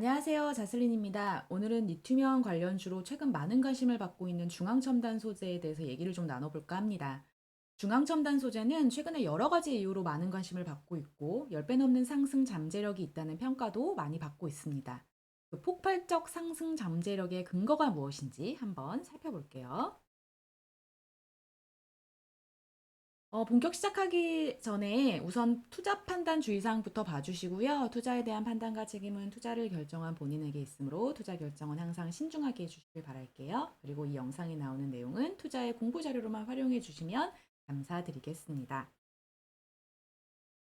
안녕하세요. 자슬린입니다. 오늘은 리튬이온 관련 주로 최근 많은 관심을 받고 있는 중앙첨단 소재에 대해서 얘기를 좀 나눠볼까 합니다. 중앙첨단 소재는 최근에 여러 가지 이유로 많은 관심을 받고 있고 10배 넘는 상승 잠재력이 있다는 평가도 많이 받고 있습니다. 그 폭발적 상승 잠재력의 근거가 무엇인지 한번 살펴볼게요. 어, 본격 시작하기 전에 우선 투자 판단 주의사항부터 봐주시고요. 투자에 대한 판단과 책임은 투자를 결정한 본인에게 있으므로 투자 결정은 항상 신중하게 해주시길 바랄게요. 그리고 이 영상에 나오는 내용은 투자의 공부 자료로만 활용해 주시면 감사드리겠습니다.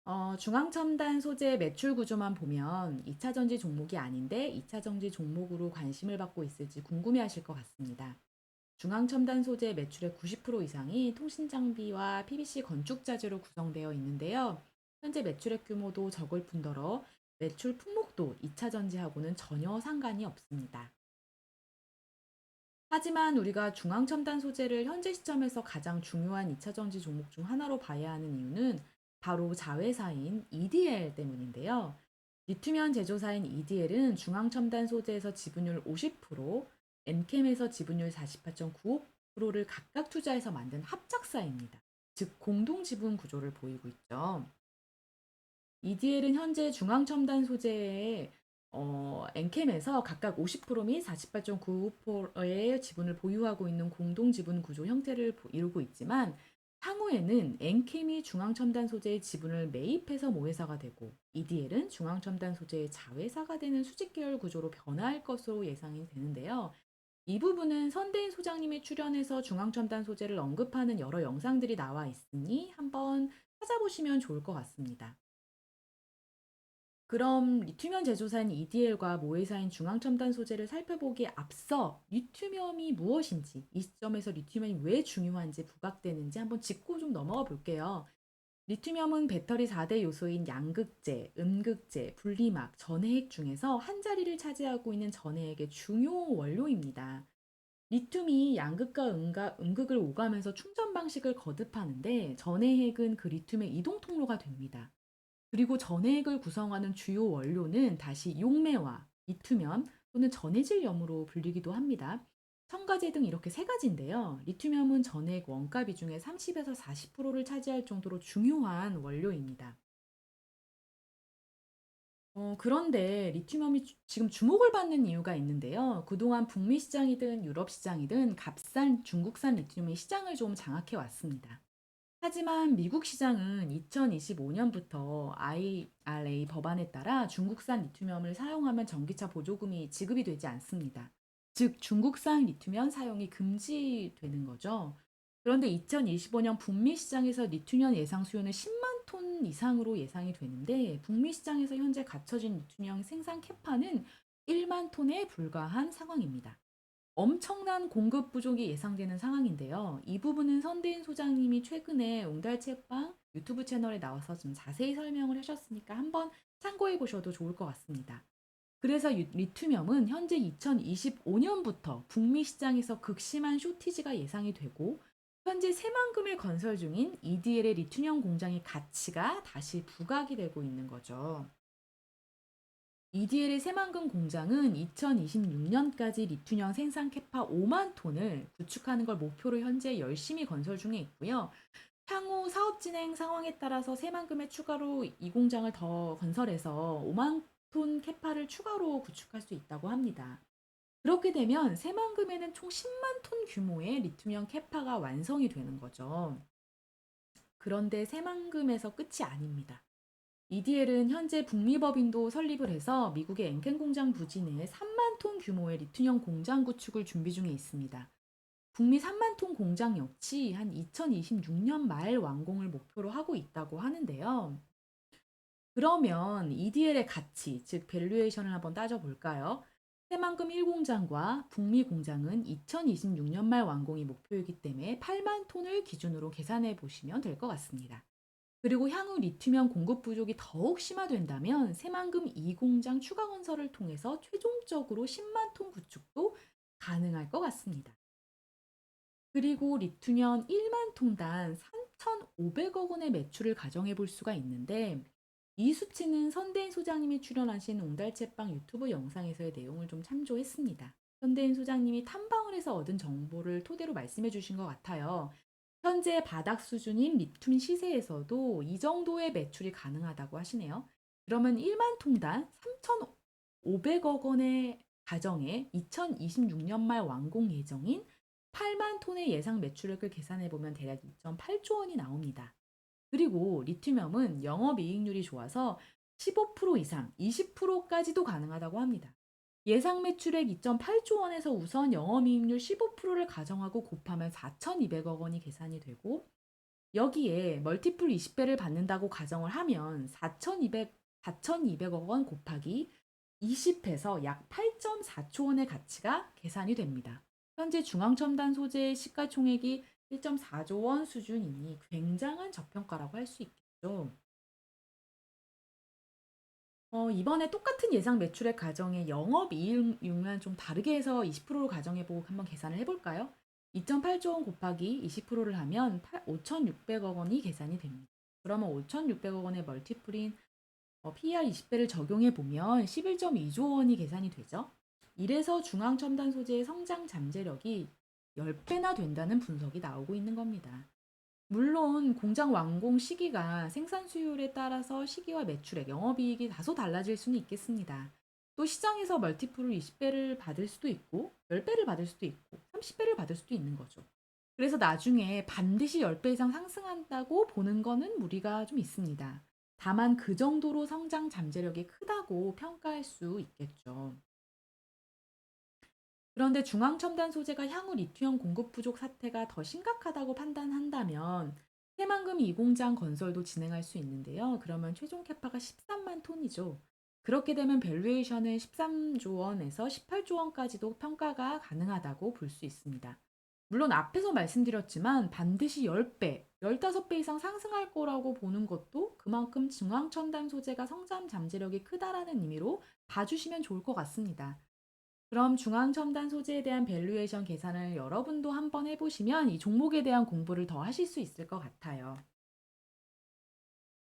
어, 중앙첨단 소재 매출 구조만 보면 2차 전지 종목이 아닌데 2차 전지 종목으로 관심을 받고 있을지 궁금해 하실 것 같습니다. 중앙첨단 소재 매출의 90% 이상이 통신 장비와 PVC 건축 자재로 구성되어 있는데요. 현재 매출액 규모도 적을 뿐더러 매출 품목도 2차 전지하고는 전혀 상관이 없습니다. 하지만 우리가 중앙첨단 소재를 현재 시점에서 가장 중요한 2차 전지 종목 중 하나로 봐야 하는 이유는 바로 자회사인 EDL 때문인데요. 리튬이온 제조사인 EDL은 중앙첨단 소재에서 지분율 50%, 엔캠에서 지분율 48.95%를 각각 투자해서 만든 합작사입니다. 즉 공동 지분 구조를 보이고 있죠. EDL은 현재 중앙 첨단 소재의 어, 엔캠에서 각각 50%및 48.95%의 지분을 보유하고 있는 공동 지분 구조 형태를 이루고 있지만 향후에는 엔캠이 중앙 첨단 소재의 지분을 매입해서 모회사가 되고 EDL은 중앙 첨단 소재의 자회사가 되는 수직 계열 구조로 변화할 것으로 예상이 되는데요. 이 부분은 선대인 소장님이 출연해서 중앙첨단 소재를 언급하는 여러 영상들이 나와 있으니 한번 찾아보시면 좋을 것 같습니다. 그럼 리튬이온 제조사인 EDL과 모회사인 중앙첨단 소재를 살펴보기에 앞서 리튬이온이 무엇인지, 이 시점에서 리튬이온이 왜 중요한지 부각되는지 한번 짚고 좀 넘어가 볼게요. 리튬이온은 배터리 4대 요소인 양극재, 음극재, 분리막, 전해액 중에서 한 자리를 차지하고 있는 전해액의 중요 원료입니다. 리튬이 양극과 음가, 음극을 오가면서 충전 방식을 거듭하는데 전해액은 그 리튬의 이동 통로가 됩니다. 그리고 전해액을 구성하는 주요 원료는 다시 용매와 리튬염 또는 전해질염으로 불리기도 합니다. 첨가제 등 이렇게 세 가지인데요. 리튬염은 전액 원가 비중의 30에서 40%를 차지할 정도로 중요한 원료입니다. 어, 그런데 리튬염이 주- 지금 주목을 받는 이유가 있는데요. 그동안 북미 시장이든 유럽 시장이든 값싼 중국산 리튬의 시장을 좀 장악해 왔습니다. 하지만 미국 시장은 2025년부터 IRA 법안에 따라 중국산 리튬염을 사용하면 전기차 보조금이 지급이 되지 않습니다. 즉 중국산 리튬이온 사용이 금지되는 거죠. 그런데 2025년 북미 시장에서 리튬이온 예상 수요는 10만 톤 이상으로 예상이 되는데 북미 시장에서 현재 갖춰진 리튬이온 생산 캐파는 1만 톤에 불과한 상황입니다. 엄청난 공급 부족이 예상되는 상황인데요. 이 부분은 선대인 소장님이 최근에 옹달 책방 유튜브 채널에 나와서 좀 자세히 설명을 하셨으니까 한번 참고해 보셔도 좋을 것 같습니다. 그래서 유- 리튬염은 현재 2025년부터 북미 시장에서 극심한 쇼티지가 예상이 되고 현재 새만금을 건설 중인 EDL의 리튬염 공장의 가치가 다시 부각이 되고 있는 거죠. EDL의 새만금 공장은 2026년까지 리튬염 생산 캐파 5만 톤을 구축하는 걸 목표로 현재 열심히 건설 중에 있고요. 향후 사업 진행 상황에 따라서 새만금에 추가로 이 공장을 더 건설해서 5만 톤 캐파를 추가로 구축할 수 있다고 합니다. 그렇게 되면 새만금에는 총 10만 톤 규모의 리튬이온 캐파가 완성이 되는 거죠. 그런데 새만금에서 끝이 아닙니다. EDL은 현재 북미법인도 설립을 해서 미국의 엔켄 공장 부지 내에 3만 톤 규모의 리튬이온 공장 구축을 준비 중에 있습니다. 북미 3만 톤 공장 역시 한 2026년 말 완공을 목표로 하고 있다고 하는데요. 그러면 EDL의 가치, 즉 밸류에이션을 한번 따져볼까요? 새만금 1공장과 북미 공장은 2026년 말 완공이 목표이기 때문에 8만 톤을 기준으로 계산해 보시면 될 것 같습니다. 그리고 향후 리튬이온 공급 부족이 더욱 심화된다면 새만금 2공장 추가 건설을 통해서 최종적으로 10만 톤 구축도 가능할 것 같습니다. 그리고 리튬이온 1만 톤당 3,500억 원의 매출을 가정해 볼 수가 있는데 이 수치는 선대인 소장님이 출연하신 옹달채빵 유튜브 영상에서의 내용을 좀 참조했습니다. 선대인 소장님이 탐방을 해서 얻은 정보를 토대로 말씀해 주신 것 같아요. 현재 바닥 수준인 리튬 시세에서도 이 정도의 매출이 가능하다고 하시네요. 그러면 1만 통당 3,500억 원의 가정에 2026년 말 완공 예정인 8만 톤의 예상 매출액을 계산해 보면 대략 2.8조 원이 나옵니다. 그리고 리튬염은 영업이익률이 좋아서 15% 이상, 20%까지도 가능하다고 합니다. 예상 매출액 2.8조 원에서 우선 영업이익률 15%를 가정하고 곱하면 4,200억 원이 계산이 되고 여기에 멀티플 20배를 받는다고 가정을 하면 4,200, 4,200억 원 곱하기 20해서 약 8.4조 원의 가치가 계산이 됩니다. 현재 중앙첨단 소재의 시가총액이 1.4조 원 수준이니 굉장한 저평가라고 할 수 있겠죠. 어, 이번에 똑같은 예상 매출액 가정의 영업이익률만 좀 다르게 해서 20%로 가정해보고 한번 계산을 해볼까요? 2.8조 원 곱하기 20%를 하면 5,600억 원이 계산이 됩니다. 그러면 5,600억 원의 멀티플인 어, PER 20배를 적용해 보면 11.2조 원이 계산이 되죠. 이래서 중앙첨단 소재의 성장 잠재력이 10배나 된다는 분석이 나오고 있는 겁니다. 물론 공장 완공 시기가 생산 수율에 따라서 시기와 매출액, 영업이익이 다소 달라질 수는 있겠습니다. 또 시장에서 멀티플을 20배를 받을 수도 있고 10배를 받을 수도 있고 30배를 받을 수도 있는 거죠. 그래서 나중에 반드시 10배 이상 상승한다고 보는 거는 무리가 좀 있습니다. 다만 그 정도로 성장 잠재력이 크다고 평가할 수 있겠죠. 그런데 중앙첨단 소재가 향후 리튬 공급 부족 사태가 더 심각하다고 판단한다면 새만금 2공장 건설도 진행할 수 있는데요. 그러면 최종 캐파가 13만 톤이죠. 그렇게 되면 밸류에이션은 13조 원에서 18조 원까지도 평가가 가능하다고 볼 수 있습니다. 물론 앞에서 말씀드렸지만 반드시 10배, 15배 이상 상승할 거라고 보는 것도 그만큼 중앙첨단 소재가 성장 잠재력이 크다라는 의미로 봐주시면 좋을 것 같습니다. 그럼 중앙첨단 소재에 대한 밸류에이션 계산을 여러분도 한번 해보시면 이 종목에 대한 공부를 더 하실 수 있을 것 같아요.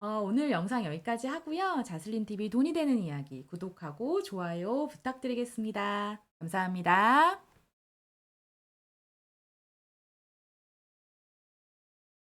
어, 오늘 영상 여기까지 하고요. 자슬린TV 돈이 되는 이야기 구독하고 좋아요 부탁드리겠습니다. 감사합니다.